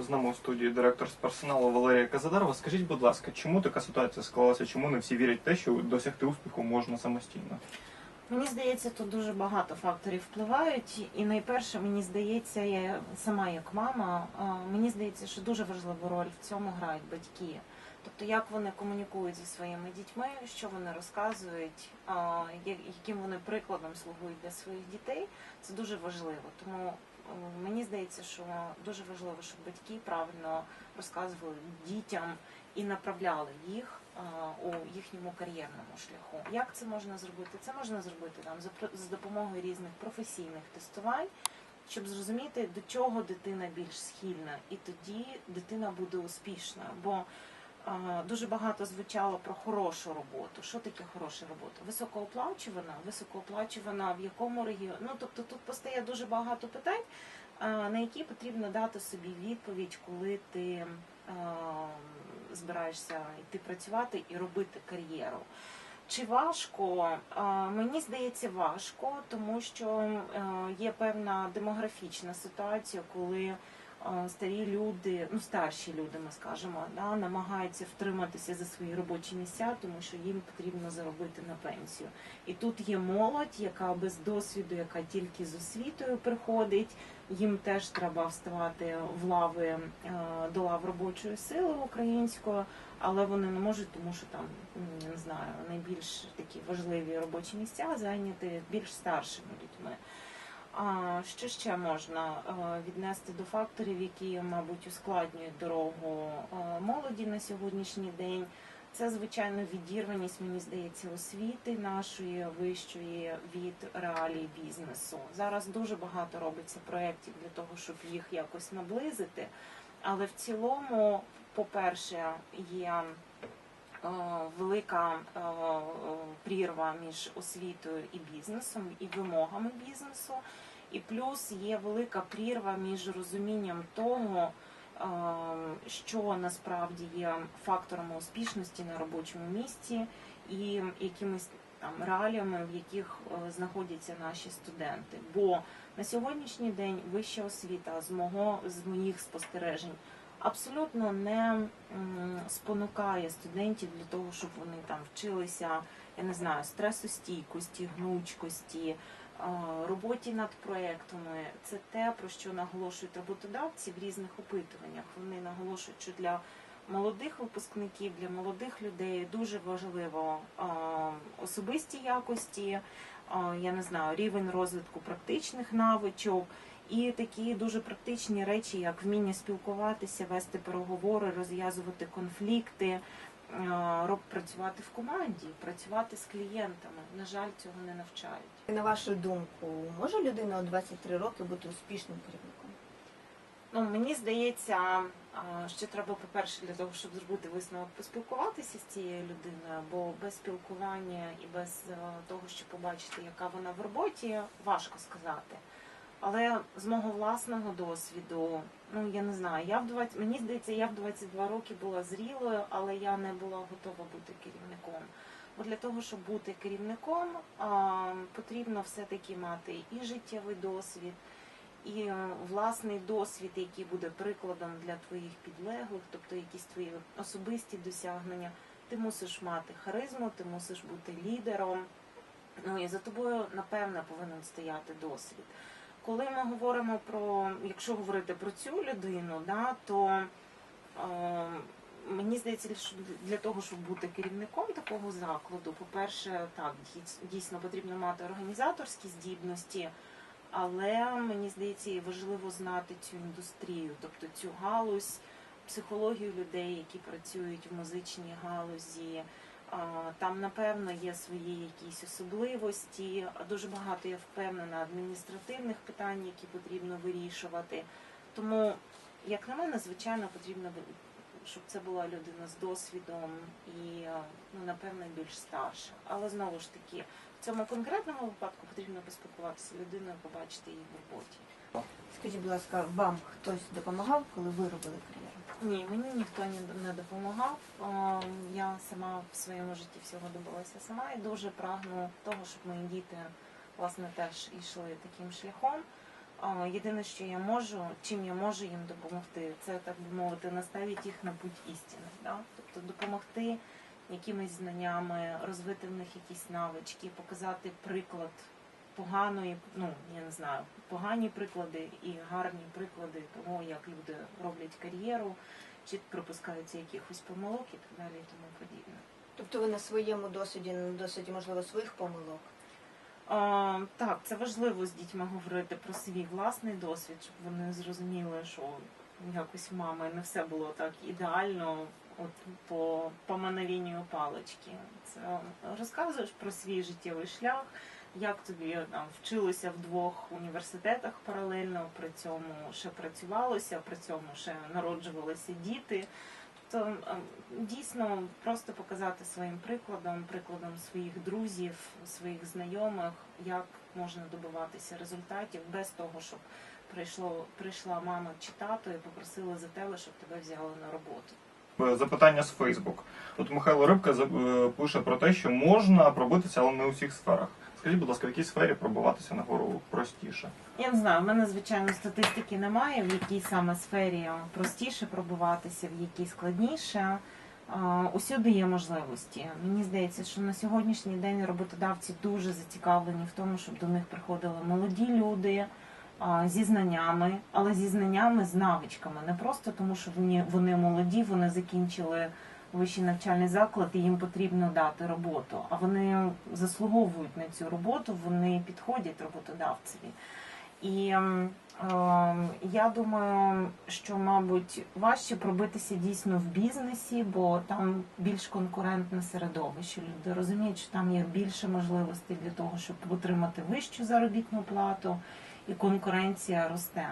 з нами у студії директор з персоналу Валерія Казадарова. Скажіть, будь ласка, чому така ситуація склалася? Чому не всі вірять в те, що досягти успіху можна самостійно? Мені здається, тут дуже багато факторів впливають. І найперше, мені здається, я сама як мама, мені здається, що дуже важливу роль в цьому грають батьки. Тобто, як вони комунікують зі своїми дітьми, що вони розказують, яким вони прикладом слугують для своїх дітей, це дуже важливо. Тому мені здається, що дуже важливо, щоб батьки правильно розказували дітям і направляли їх у їхньому кар'єрному шляху. Як це можна зробити? Це можна зробити там за допомогою різних професійних тестувань, щоб зрозуміти, до чого дитина більш схильна, і тоді дитина буде успішною. Бо дуже багато звучало про хорошу роботу. Що таке хороша робота? Високооплачувана, високооплачувана в якому регіоні? Ну тобто тут постає дуже багато питань, на які потрібно дати собі відповідь, коли ти збираєшся йти працювати і робити кар'єру. Чи важко? Мені здається, важко, тому що е, є певна демографічна ситуація, коли старі люди, ну старші люди, ми скажемо, да, намагаються втриматися за свої робочі місця, тому що їм потрібно заробити на пенсію. І тут є молодь, яка без досвіду, яка тільки з освітою приходить. Їм теж треба вставати в лави е, до лав робочої сили української, але вони не можуть, тому що там не знаю, найбільш такі важливі робочі місця зайняті більш старшими людьми. Що ще можна е, віднести до факторів, які, мабуть, ускладнюють дорогу е, молоді на сьогоднішній день? Це звичайно відірваність, мені здається, освіти нашої вищої від реалій бізнесу. Зараз дуже багато робиться проєктів для того, щоб їх якось наблизити. Але в цілому, по-перше, є велика е, прірва між освітою і бізнесом, і вимогами бізнесу. І плюс є велика прірва між розумінням того, е, що насправді є факторами успішності на робочому місці і якимись там реаліями, в яких е, знаходяться наші студенти. Бо на сьогоднішній день вища освіта з мого з моїх спостережень абсолютно не спонукає студентів для того, щоб вони там вчилися, я не знаю, стресостійкості, гнучкості, е, роботі над проектами. Це те, про що наголошують роботодавці в різних опитуваннях. Вони наголошують, що для молодих випускників, для молодих людей дуже важливо е, особисті якості, е, я не знаю, рівень розвитку практичних навичок. І такі дуже практичні речі, як вміння спілкуватися, вести переговори, розв'язувати конфлікти, е, працювати в команді, працювати з клієнтами. На жаль, цього не навчають. На вашу думку, може людина у 23 роки бути успішним керівником? Ну мені здається, що треба, по-перше, для того, щоб зробити висновок, поспілкуватися з цією людиною, бо без спілкування і без е, того, щоб побачити, яка вона в роботі, важко сказати. Але з мого власного досвіду, ну я не знаю, я в 20, мені здається, я в 22 роки була зрілою, але я не була готова бути керівником. Бо для того, щоб бути керівником, потрібно все-таки мати і життєвий досвід, і е, власний досвід, який буде прикладом для твоїх підлеглих, тобто якісь твої особисті досягнення. Ти мусиш мати харизму, ти мусиш бути лідером. Ну і за тобою, напевне, повинен стояти досвід. Коли ми говоримо про, якщо говорити про цю людину, да, то е, мені здається, що для того, щоб бути керівником такого закладу, по-перше, так, дійсно потрібно мати організаторські здібності, але мені здається, важливо знати цю індустрію, тобто цю галузь, психологію людей, які працюють в музичній галузі. Там, напевно, є свої якісь особливості. Дуже багато я впевнена адміністративних питань, які потрібно вирішувати. Тому, як на мене, звичайно, потрібно щоб це була людина з досвідом і е, ну напевно більш старша. Але знову ж таки, в цьому конкретному випадку потрібно поспілкуватися людиною, побачити її в роботі. Скажіть, будь ласка, вам хтось допомагав, коли ви робили кар'єру? Ні, мені ніхто не- допомагав. Я сама в своєму житті всього добилася сама і дуже прагну того, щоб мої діти власне теж йшли таким шляхом. Єдине, що я можу, чим я можу їм допомогти, це так би мовити, наставити їх на путь істини. Да? Тобто допомогти якимись знаннями, розвити в них якісь навички, показати приклад поганої, ну я не знаю, погані приклади і гарні приклади того, як люди роблять кар'єру, чи припускаються якихось помилок і так далі, і тому подібне. Тобто ви на своєму досвіді, на досвіді, можливо, своїх помилок. А, так, це важливо з дітьми говорити про свій власний досвід, щоб вони зрозуміли, що якось в мами не все було так ідеально, от по, по мановенню палички. Це розказуєш про свій життєвий шлях, як тобі там вчилося в двох університетах паралельно, при цьому ще працювалося, при цьому ще народжувалися діти. Тобто ем, дійсно просто показати своїм прикладом, прикладом своїх друзів, своїх знайомих, як можна добиватися результатів без того, щоб прийшло, прийшла мама чи тато і попросила за тебе, щоб тебе взяли на роботу. Е, Запитання з Фейсбук. Тут Михайло Рибка е, пише про те, що можна пробитися, але не у всіх сферах. Скажіть, будь ласка, в якій сфері пробиватися нагору простіше? Я не знаю, в мене звичайно статистики немає, в якій саме сфері простіше пробуватися, в якій складніше. Усюди є можливості. Мені здається, що на сьогоднішній день роботодавці дуже зацікавлені в тому, щоб до них приходили молоді люди зі знаннями, але зі знаннями, з навичками. Не просто тому, що вони молоді, вони закінчили вищий навчальний заклад і їм потрібно дати роботу. А вони заслуговують на цю роботу, вони підходять роботодавцеві. І ем, ем, я думаю, що, мабуть, важче пробитися дійсно в бізнесі, бо там більш конкурентне середовище. Люди розуміють, що там є більше можливостей для того, щоб отримати вищу заробітну плату, і конкуренція росте.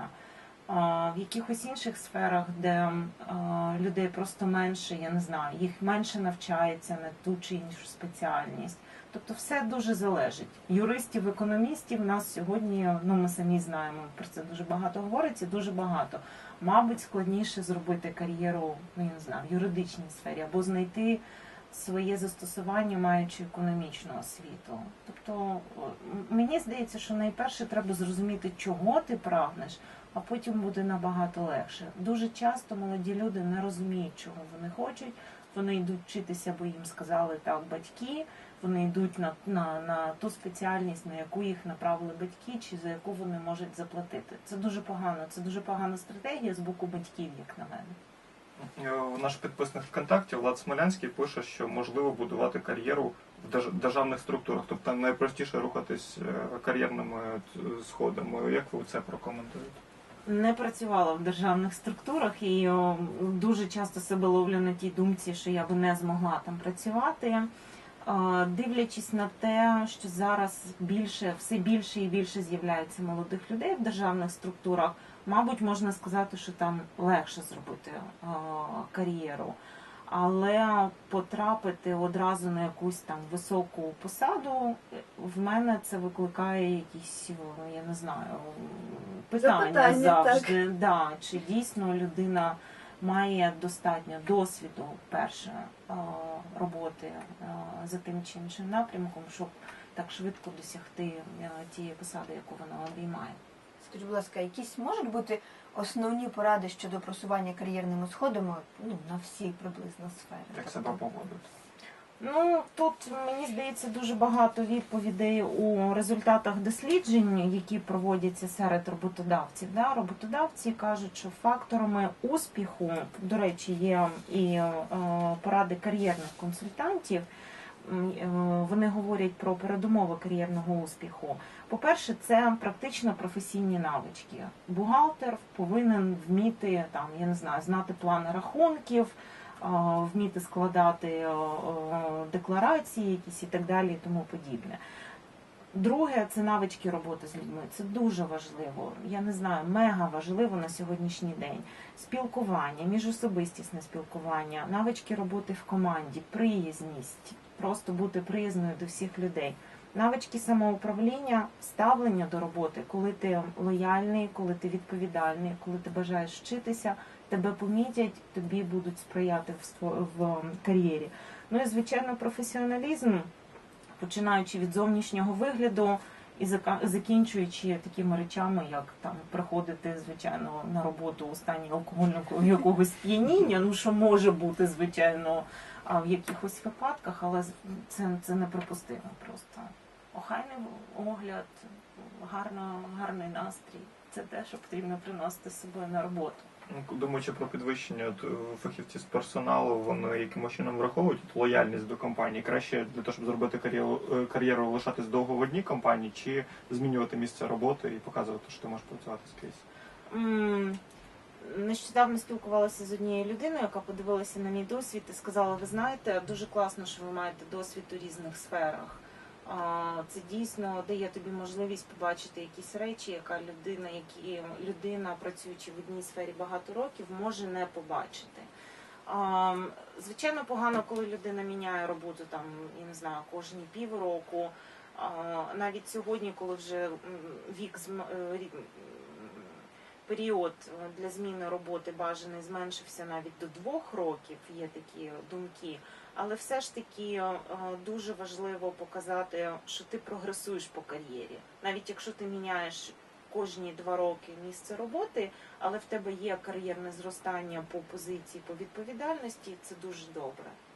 В якихось інших сферах, де людей просто менше, я не знаю, їх менше навчається на ту чи іншу спеціальність. Тобто все дуже залежить. Юристів, економістів нас сьогодні, ну ми самі знаємо, про це дуже багато говориться, дуже багато. Мабуть, складніше зробити кар'єру, ну я не знаю, в юридичній сфері або знайти своє застосування, маючи економічну освіту. Тобто мені здається, що найперше треба зрозуміти, чого ти прагнеш, а потім буде набагато легше. Дуже часто молоді люди не розуміють, чого вони хочуть. Вони йдуть вчитися, бо їм сказали так батьки. Вони йдуть на, на, на ту спеціальність, на яку їх направили батьки, чи за яку вони можуть заплатити. Це дуже погано. Це дуже погана стратегія з боку батьків, як на мене. Е, Наш підписник ВКонтакті Влад Смолянський пише, що можливо будувати кар'єру в держ- державних структурах, тобто найпростіше рухатись е, кар'єрними е, сходами. Як ви це прокоментуєте? Не працювала в державних структурах і дуже часто себе ловлю на тій думці, що я би не змогла там працювати. Дивлячись на те, що зараз більше, все більше і більше з'являється молодих людей в державних структурах, мабуть, можна сказати, що там легше зробити кар'єру. Але потрапити одразу на якусь там високу посаду в мене це викликає якісь, о, я не знаю, питання, Запитання, завжди. Да, чи дійсно людина має достатньо досвіду перше роботи за тим чи іншим напрямком, щоб так швидко досягти е, тієї посади, яку вона обіймає. Скажіть, будь ласка, якісь можуть бути основні поради щодо просування кар'єрними сходами ну, на всі приблизно сфери? Як себе поводити? Ну тут мені здається дуже багато відповідей у результатах досліджень, які проводяться серед роботодавців. Да? Роботодавці кажуть, що факторами успіху, до речі, є і е, поради кар'єрних консультантів. Е, Вони говорять про передумови кар'єрного успіху. По-перше, це практично професійні навички. Бухгалтер повинен вміти там, я не знаю, знати плани рахунків, вміти складати декларації якісь і так далі, і тому подібне. Друге, це навички роботи з людьми. Це дуже важливо. Я не знаю, мега важливо на сьогоднішній день. Спілкування, міжособистісне спілкування, навички роботи в команді, приязність, просто бути приязною до всіх людей. Навички самоуправління, ставлення до роботи, коли ти лояльний, коли ти відповідальний, коли ти бажаєш вчитися, тебе помітять, тобі будуть сприяти в, ем, кар'єрі. Ну і звичайно, професіоналізм, починаючи від зовнішнього вигляду, і закінчуючи такими речами, як там приходити, звичайно, на роботу у стані алкогольного якогось сп'яніння, ну що може бути, звичайно, в якихось випадках, але це, це неприпустимо просто. Охайний огляд, гарно, гарний настрій. Це те, що потрібно приносити з собою на роботу. Ну, Думаючи про підвищення е, фахівці з персоналу, вони якимось чином враховують от лояльність до компанії. Краще для того, щоб зробити кар'єру, е, кар'єру лишатись довго в одній компанії, чи змінювати місце роботи і показувати, що ти можеш працювати скрізь. Нещодавно спілкувалася з однією людиною, яка подивилася на мій досвід і сказала: ви знаєте, дуже класно, що ви маєте досвід у різних сферах. Це дійсно дає тобі можливість побачити якісь речі, яка людина, які людина, працюючи в одній сфері багато років, може не побачити. Звичайно, погано, коли людина міняє роботу там, я не знаю, кожні півроку. Навіть сьогодні, коли вже вік е, період е, для зміни роботи бажаний зменшився навіть до двох років, є такі думки. Але все ж таки е, дуже важливо показати, що ти прогресуєш по кар'єрі. Навіть якщо ти міняєш кожні два роки місце роботи, але в тебе є кар'єрне зростання по позиції, по відповідальності, це дуже добре.